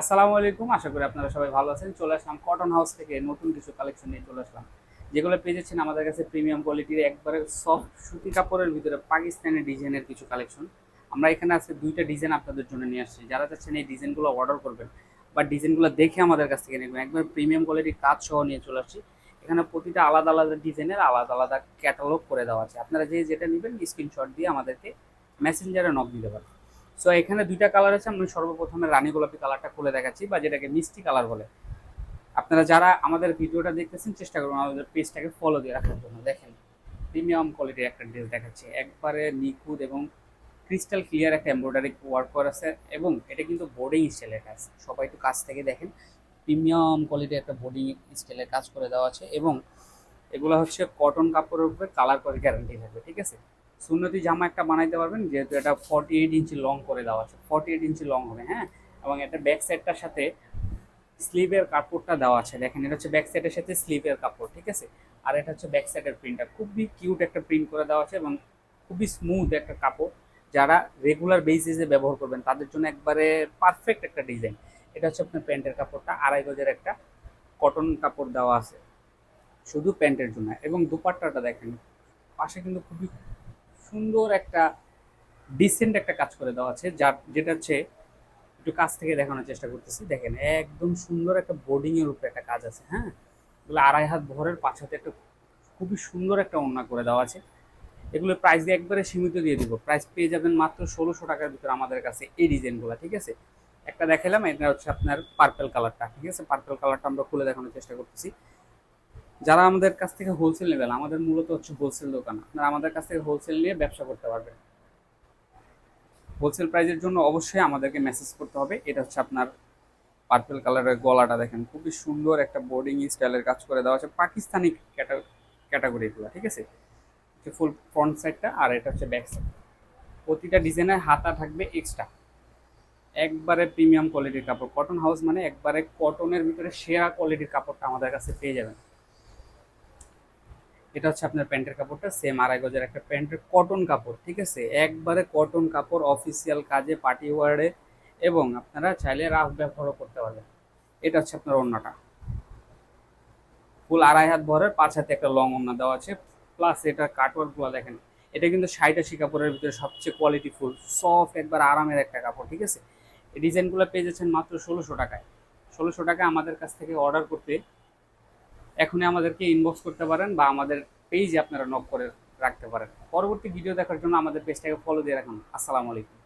আসসালামু আলাইকুম, আশা করি আপনারা সবাই ভালো আছেন। চলে আসলাম কটন হাউস থেকে নতুন কিছু কালেকশন নিয়ে চলে আসলাম। যেগুলো পেয়েছেন আমাদের কাছে প্রিমিয়াম কোয়ালিটির একবারে সফট সুতি কাপড়ের ভিতরে পাকিস্তানি ডিজাইনের কিছু কালেকশন আমরা এখানে আজকে দুইটা ডিজাইন আপনাদের জন্য নিয়ে আসছি। যারা চাচ্ছেন এই ডিজাইনগুলো অর্ডার করবেন, বা ডিজাইনগুলো দেখে আমাদের কাছ থেকে নেবেন, একবার প্রিমিয়াম কোয়ালিটির কাজ সহ নিয়ে চলে আসছি। এখানে প্রতিটা আলাদা আলাদা ডিজাইনের আলাদা আলাদা ক্যাটালগ করে দেওয়া আছে। আপনারা যে যেটা নেবেন স্ক্রিনশট দিয়ে আমাদেরকে মেসেঞ্জারে নক দিতে পারেন। সো এখানে দুইটা কালার আছে আমি সর্বপ্রথমে রানী গোলাপি কালারটা খুলে দেখাচ্ছি, বা যেটাকে মিষ্টি কালার বলে। আপনারা যারা আমাদের ভিডিওটা দেখতেছেন, চেষ্টা করুন আমাদের পেজটাকে ফলো দিয়ে রাখার জন্য। দেখেন প্রিমিয়াম কোয়ালিটির একটা ড্রেস দেখাচ্ছি। একবারে নিখুঁত এবং ক্রিস্টাল ক্লিয়ার একটা এমব্রয়ডারি ওয়ার্ক করা আছে, এবং এটা কিন্তু বোর্ডিং স্টাইলের কাজ। সবাই একটু কাছ থেকে দেখেন প্রিমিয়াম কোয়ালিটির একটা বোর্ডিং স্টাইলের কাজ করে দেওয়া আছে, এবং এগুলো হচ্ছে কটন কাপড়ের উপরে কালার করে গ্যারান্টি থাকবে, ঠিক আছে? সুন্নতি জামা একটা বানাইতে পারবেন, যেহেতু এটা ফর্টি এইট ইঞ্চি লং করে দেওয়া আছে। ফর্টি এইট ইঞ্চি লং হবে হ্যাঁ? এবং এটা ব্যাক সাইডটার সাথে স্লিভের কাপড়টা দেওয়া আছে। দেখেন, এটা হচ্ছে ব্যাক সাইডের সাথে স্লিভের কাপড়, ঠিক আছে? আর এটা হচ্ছে ব্যাক সাইডের প্রিন্টটা খুবই কিউট একটা প্রিন্ট করে দেওয়া আছে এবং খুবই স্মুথ একটা কাপড়। যারা রেগুলার বেসিসে ব্যবহার করবেন, তাদের জন্য একবারে পারফেক্ট একটা ডিজাইন এটা হচ্ছে আপনার প্যান্টের কাপড়টা, আড়াই গজের একটা কটন কাপড় দেওয়া আছে। শুধু প্যান্টের জন্য। এবং দুপাট্টাটা দেখেন, পাশে কিন্তু খুবই সুন্দর একটা ডিসেন্ট একটা কাজ করে দেওয়া আছে, যার, যেটা হচ্ছে একটু কাছ থেকে দেখানোর চেষ্টা করতেছি। দেখেন, একদম সুন্দর একটা বোর্ডিং এর উপরে একটা কাজ আছে হ্যাঁ? এগুলো আড়াই হাত ভরের, পাঁচ হাতে একটা খুবই সুন্দর একটা ওড়না করে দেওয়া আছে। এগুলো প্রাইস দিয়ে একবারে সীমিত দিয়ে দিব। প্রাইস পেয়ে যাবেন মাত্র ষোলোশো টাকার ভিতরে আমাদের কাছে এই ডিজাইনগুলো, ঠিক আছে? একটা দেখালাম, এটা হচ্ছে আপনার পার্পেল কালারটা ঠিক আছে? পার্পেল কালারটা আমরা খুলে দেখানোর চেষ্টা করতেছি। যারা আমাদের কাছ থেকে হোলসেল নেবেন, আমাদের মূলত হচ্ছে হোলসেল দোকান। আপনারা আমাদের কাছ থেকে হোলসেল নিয়ে ব্যবসা করতে পারবেন। হোলসেল প্রাইজের জন্য অবশ্যই আমাদেরকে মেসেজ করতে হবে। এটা হচ্ছে আপনার পার্পেল কালারের গলাটা দেখেন, খুবই সুন্দর একটা বোর্ডিং স্টাইলের কাজ করে দেওয়া আছে, পাকিস্তানি ক্যাটাগরিগুলো ঠিক আছে? ফুল ফ্রন্ট সাইডটা আর এটা হচ্ছে ব্যাক সাইড প্রতিটা ডিজাইনের হাতা থাকবে এক্সট্রা একবারে প্রিমিয়াম কোয়ালিটির কাপড়। কটন হাউস মানে একবারে কটনের ভিতরে সেরা কোয়ালিটির কাপড়টা আমাদের কাছে পেয়ে যাবেন। এটা হচ্ছে আপনার প্যান্টের কাপড়টা সেম আড়াই গজের একটা প্যান্টের কটন কাপড়, ঠিক আছে? একবারে কটন কাপড় অফিসিয়াল কাজে পার্টি ওয়ার্ডে এবং আপনারা চাইলে রাফ ব্যবহারও করতে পারবেন। এটা হচ্ছে আপনার অন্যটা ফুল আড়াই হাত ভরের, পাঁচ হাতে একটা লং ওন্না দেওয়া আছে প্লাস এটা কাটওয়ার্কগুলো দেখেন, এটা কিন্তু ষাট কাপড়ের ভিতরে সবচেয়ে কোয়ালিটি ফুল সফট একবার আরামের একটা কাপড়, ঠিক আছে? ডিজাইনগুলো পেয়ে যাচ্ছেন মাত্র ষোলোশো টাকায়। ষোলোশো টাকা আমাদের কাছ থেকে অর্ডার করতে এখনই আমাদেরকে ইনবক্স করতে পারেন বা আমাদের পেজে আপনারা নক করে রাখতে পারেন। পরবর্তী ভিডিও দেখার জন্য আমাদের পেজটাকে ফলো দিয়ে রাখুন। আসসালামু আলাইকুম।